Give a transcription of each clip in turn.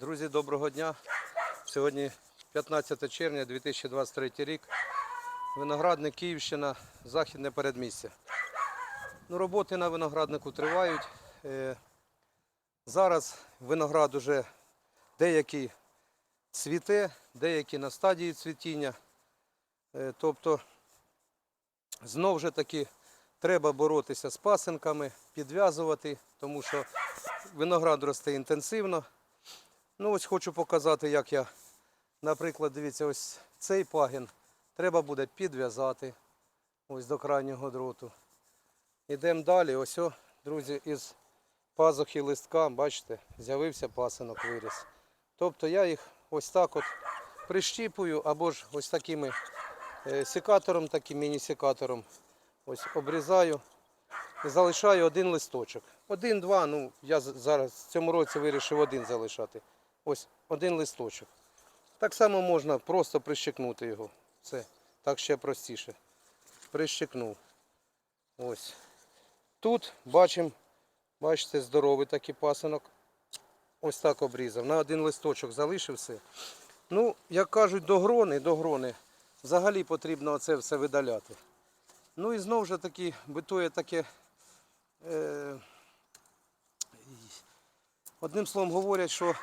Друзі, доброго дня. Сьогодні 15 червня 2023 рік. Виноградник Київщина, західне передмістя. Ну, роботи на винограднику тривають. Е, Зараз виноград уже деякий цвіте, деякі на стадії цвітіння. Е, Тобто, знов же таки треба боротися з пасинками, підв'язувати, тому що виноград росте інтенсивно. Ну ось хочу показати, як я, наприклад, дивіться, ось цей пагін треба буде підв'язати ось до крайнього дроту. Ідемо далі. Ось, о, друзі, із пазухи листка, бачите, з'явився пасинок виріс. Тобто я їх ось так от прищіпую або ж ось такими е, секатором, таким міні-секатором. Ось обрізаю і залишаю один листочок. Один-два, ну я зараз в цьому році вирішив один залишати. Ось один листочок. Так само можна просто прищекнути його. Це так ще простіше. Прищекнув. Ось. Тут бачимо, бачите, здоровий такий пасинок. Ось так обрізав. На один листочок залишив все. Ну, як кажуть, до грони, до грони. Взагалі потрібно це все видаляти. Ну і знову ж таки битує таке. Е, одним словом говорять, що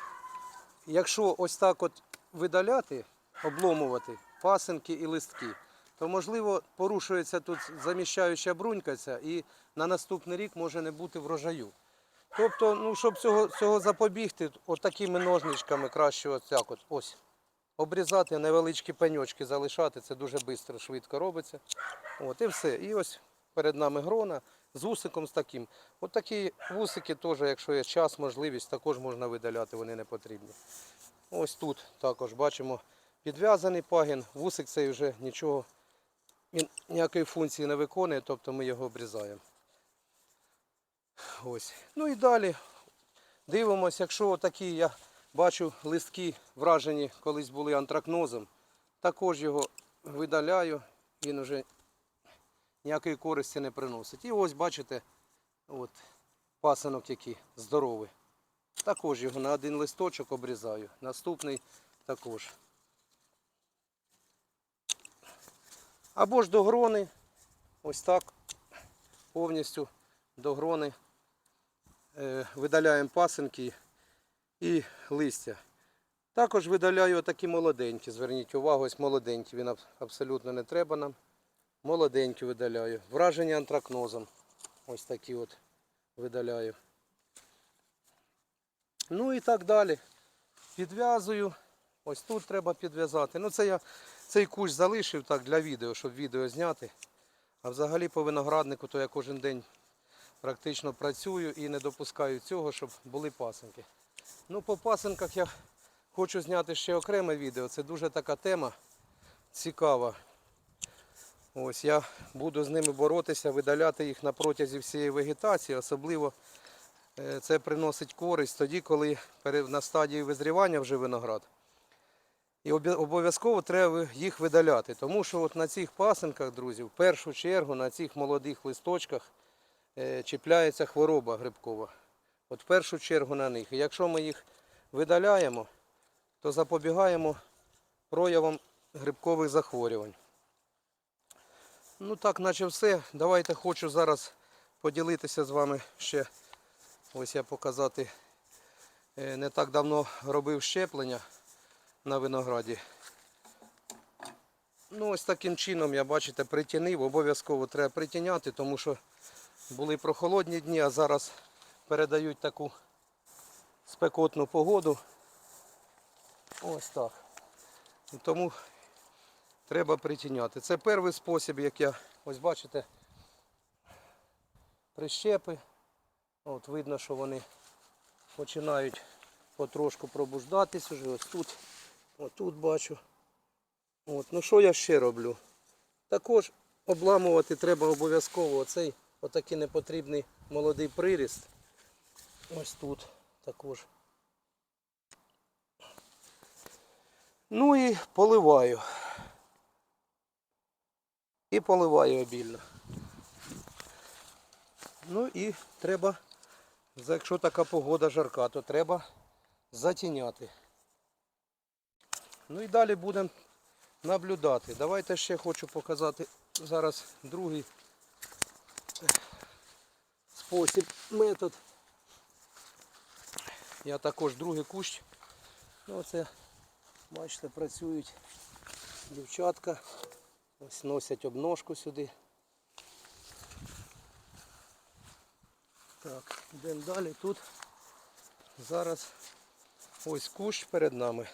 якщо ось так от видаляти, обломувати пасинки і листки, то можливо порушується тут заміщаюча брунька і на наступний рік може не бути врожаю. Тобто, ну, щоб цього, цього запобігти, от ножничками краще ось от, ось. Обрізати невеличкі пеньочки залишати, це дуже швидко, швидко робиться. От і все. І ось перед нами грона з вусиком з таким. От такі вусики теж, якщо є час, можливість, також можна видаляти, вони не потрібні. Ось тут також бачимо підв'язаний пагін. Вусик цей вже нічого, він ніякої функції не виконує, тобто ми його обрізаємо. Ось. Ну і далі дивимося, якщо такі я бачу листки вражені колись були антракнозом, також його видаляю, він вже ніякої користі не приносить. І ось бачите, от пасинок який здоровий. Також його на один листочок обрізаю. Наступний також. Або ж до грони. Ось так. Повністю до грони е, видаляємо пасинки і листя. Також видаляю такі молоденькі. Зверніть увагу, ось молоденькі. Він абсолютно не треба нам. Молоденькі видаляю. Враження антракнозом. Ось такі от видаляю. Ну і так далі. Підв'язую. Ось тут треба підв'язати. Ну це я цей кущ залишив так для відео, щоб відео зняти. А взагалі по винограднику, то я кожен день практично працюю і не допускаю цього, щоб були пасинки. Ну, по пасинках я хочу зняти ще окреме відео. Це дуже така тема цікава. Ось я буду з ними боротися, видаляти їх на протязі всієї вегетації, особливо е, це приносить користь тоді, коли на стадії визрівання вже виноград. І обов'язково треба їх видаляти, тому що от на цих пасинках, друзі, в першу чергу на цих молодих листочках е, чіпляється хвороба грибкова. От в першу чергу на них. І якщо ми їх видаляємо, то запобігаємо проявам грибкових захворювань. Ну так, наче все. Давайте хочу зараз поділитися з вами ще. Ось я показати. е, Не так давно робив щеплення на винограді. Ну ось таким чином я бачите притінив. Обов'язково треба притіняти, тому що були прохолодні дні, а зараз передають таку спекотну погоду. Ось так. Тому треба притіняти. Це перший спосіб, як я, ось бачите, прищепи. От видно, що вони починають потрошку пробуждатись уже. Ось тут, ось тут бачу. От, ну що я ще роблю? Також обламувати треба обов'язково оцей отакий непотрібний молодий приріст. Ось тут також. Ну і поливаю. І поливаю обільно. Ну і треба, якщо така погода жарка, то треба затіняти. Ну і далі будемо наблюдати. Давайте ще хочу показати зараз другий спосіб, метод. Я також другий кущ. Ну, оце, бачите, працюють дівчатка. Ось носять обножку сюди. Так, йдемо далі. Тут зараз ось кущ перед нами.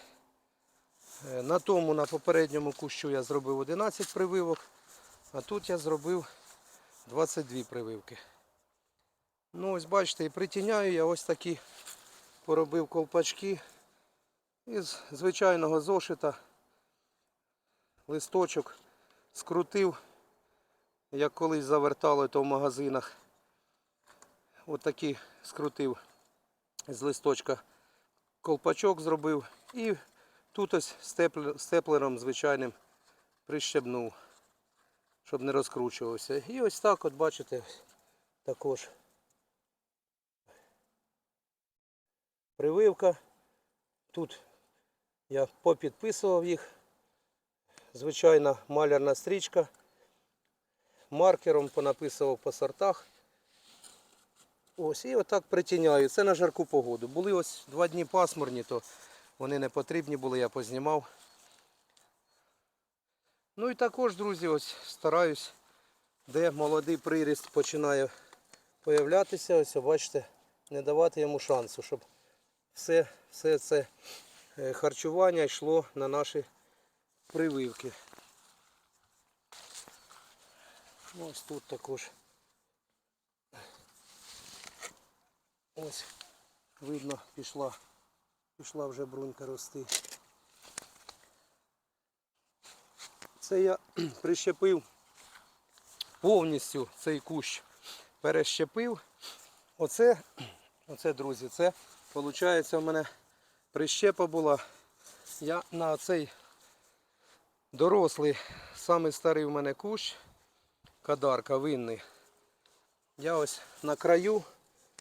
Е, На тому, на попередньому кущу я зробив 11 прививок, а тут я зробив 22 прививки. Ну ось бачите, і притіняю я ось такі поробив ковпачки із звичайного зошита. Листочок скрутив, як колись завертали то в магазинах. Отакі скрутив з листочка колпачок зробив і тут ось степлером звичайним прищебнув, щоб не розкручувався. І ось так от бачите також прививка. Тут я попідписував їх. Звичайна малярна стрічка. Маркером понаписував по сортах. Ось, і отак притіняю. Це на жарку погоду. Були ось два дні пасмурні, то вони не потрібні були, я познімав. Ну і також, друзі, ось стараюсь, де молодий приріст починає появлятися, ось бачите, не давати йому шансу, щоб все, все це е, харчування йшло на наші прививки. Ось тут також. Ось видно пішла, пішла вже брунька рости. Це я прищепив повністю цей кущ. Перещепив. Оце, оце, друзі, це виходить у мене прищепа була. Я на цей дорослий, самий старий в мене кущ, кадарка винний. Я ось на краю,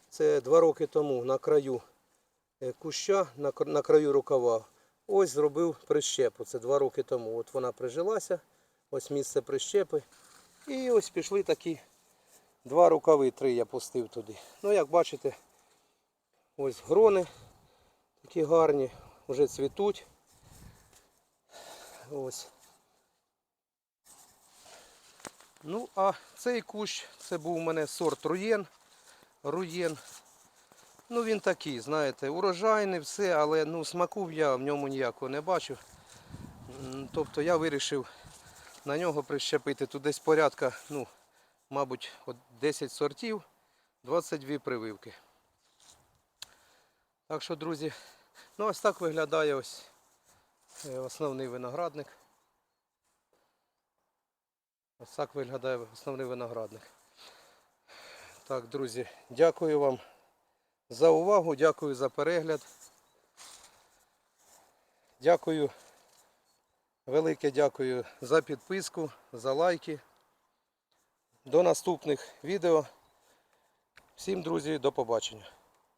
це два роки тому, на краю е, куща, на, на краю рукава. Ось зробив прищепу. Це два роки тому. От вона прижилася, ось місце прищепи. І ось пішли такі два рукави, три я пустив туди. Ну, як бачите, ось грони такі гарні, вже цвітуть. Ось. Ну, а цей кущ, це був у мене сорт руєн. Руєн. Ну він такий, знаєте, урожайний, все, але ну, смаку я в ньому ніякого не бачив. Тобто я вирішив на нього прищепити тут десь порядка, ну, мабуть, от 10 сортів, 22 прививки. Так що, друзі, ну ось так виглядає ось е, основний виноградник. Ось так виглядає основний виноградник. Так, друзі, дякую вам за увагу, дякую за перегляд. Дякую, велике дякую за підписку, за лайки. До наступних відео. Всім, друзі, до побачення.